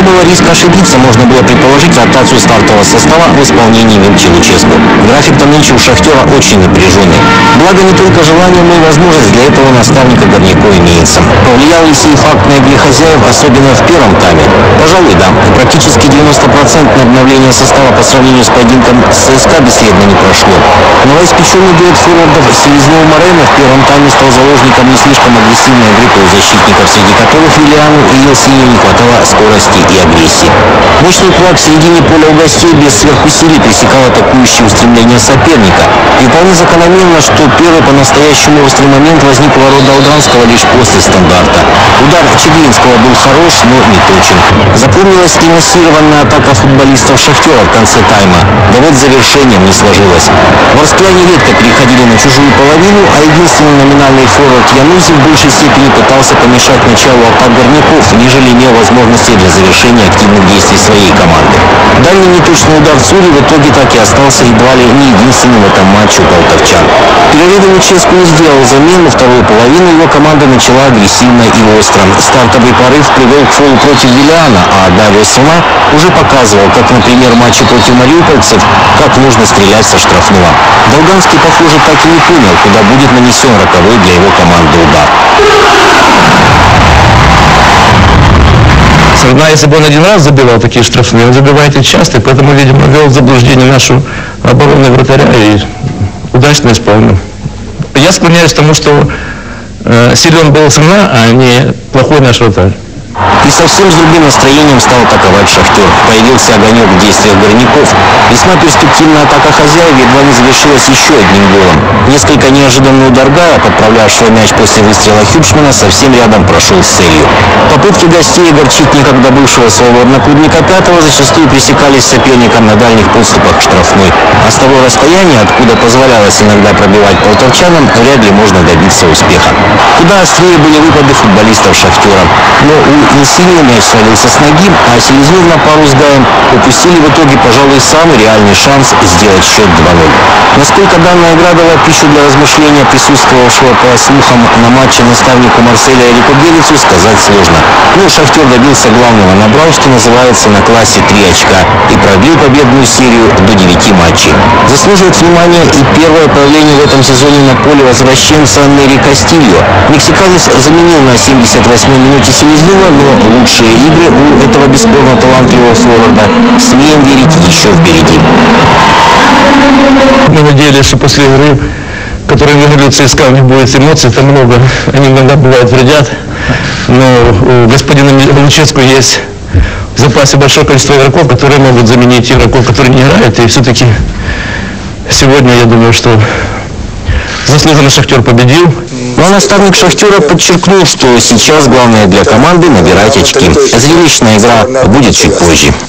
особого риска ошибиться можно было предположить ротацию стартового состава в исполнении Винчи Луческу. Нынче у «Шахтера» очень напряженный. Благо не только желание, но и возможность для этого наставника Горняко имеется. Повлиял ли сей факт на игре хозяев, особенно в первом тайме? Пожалуй, да. Практически 90% обновление состава по сравнению с поединком с ЦСКА бесследно не прошло. Новоиспеченный дуэт форвардов Селезнев Морено в первом тайме стал заложником не слишком агрессивной игры полузащитников, среди которых Виллиану и Елсине не хватало скорости и агрессии. Мощный кулак в середине поля у гостей без сверхусилий пресекал атакующие устремления соперника. И вполне закономерно, что первый по-настоящему острый момент возник у ворот Долганского лишь после стандарта. Удар Чеглинского был хорош, но не точен. Запомнилась и массированная атака футболистов «Шахтера» в конце тайма. Да вот завершением не сложилось. Ворскляне редко переходили на чужую половину, а единственный номинальный форвард Янузи в большей степени пытался помешать началу атак горняков, нежели имел возможности для завершения активных действий своей команды. Дальний неточный удар Цури в итоге так и остался едва ли не единственным в этом матче у полтовчан. В перерыве Луческу не сделал замену, вторую половину его команда начала агрессивно и остро. Стартовый порыв привел к фолу против Виллиана, а Дарио Сума уже показывал, как, например, матче против мариупольцев, как нужно стрелять со штрафного. Долганский, похоже, так и не понял, куда будет нанесен роковой для его команды удар. Сарна, если бы он один раз забивал такие штрафные, он забивает их часто, и поэтому, видимо, ввел в заблуждение нашу оборону вратаря и удачно исполнил. Я склоняюсь к тому, что э, силен был Сарна, а не плохой наш вратарь. И совсем с другим настроением стал атаковать «Шахтер». Появился огонек в действиях горняков. Весьма перспективная атака хозяев едва не завершилась еще одним голом. Несколько неожиданный удар Гая, подправлявшего мяч после выстрела Хюбшмана, совсем рядом прошел с целью. Попытки гостей огорчить некогда бывшего своего одноклубника Пятого зачастую пресекались соперником на дальних подступах к штрафной. А с того расстояния, откуда позволялось иногда пробивать полтовчанам, вряд ли можно добиться успеха. Куда острее были выпады футболистов «Шахтера». Но у Инсини мяч свалился с ноги, а Селезнев на пару с Гаем упустили в итоге, пожалуй, самый реальный шанс сделать счет 2-0. Насколько данная игра дала пищу для размышления присутствовавшего по слухам на матче наставнику Марселя Эрику Белицу, сказать сложно. Ну, «Шахтер» добился главного, набрал, что называется, на классе 3 очка и продлил победную серию до 9 матчей. Заслуживает внимания и первое появление в этом сезоне на поле возвращенца Нери Кастильо. Мексиканец заменил на 78-й минуте Селезнева, но лучшие игры у этого бесспорно талантливого форварда, смеем верить, еще впереди. Мы надеялись, что после игры, которую выиграли ЦСКА, у них будет эмоций, там много. Они иногда бывают вредят. Но у господина Луческу есть в запасе большое количество игроков, которые могут заменить игроков, которые не играют. И все-таки сегодня, я думаю, что заслуженно Шахтер победил. Но наставник «Шахтера» подчеркнул, что сейчас главное для команды набирать очки. Зрелищная игра будет чуть позже.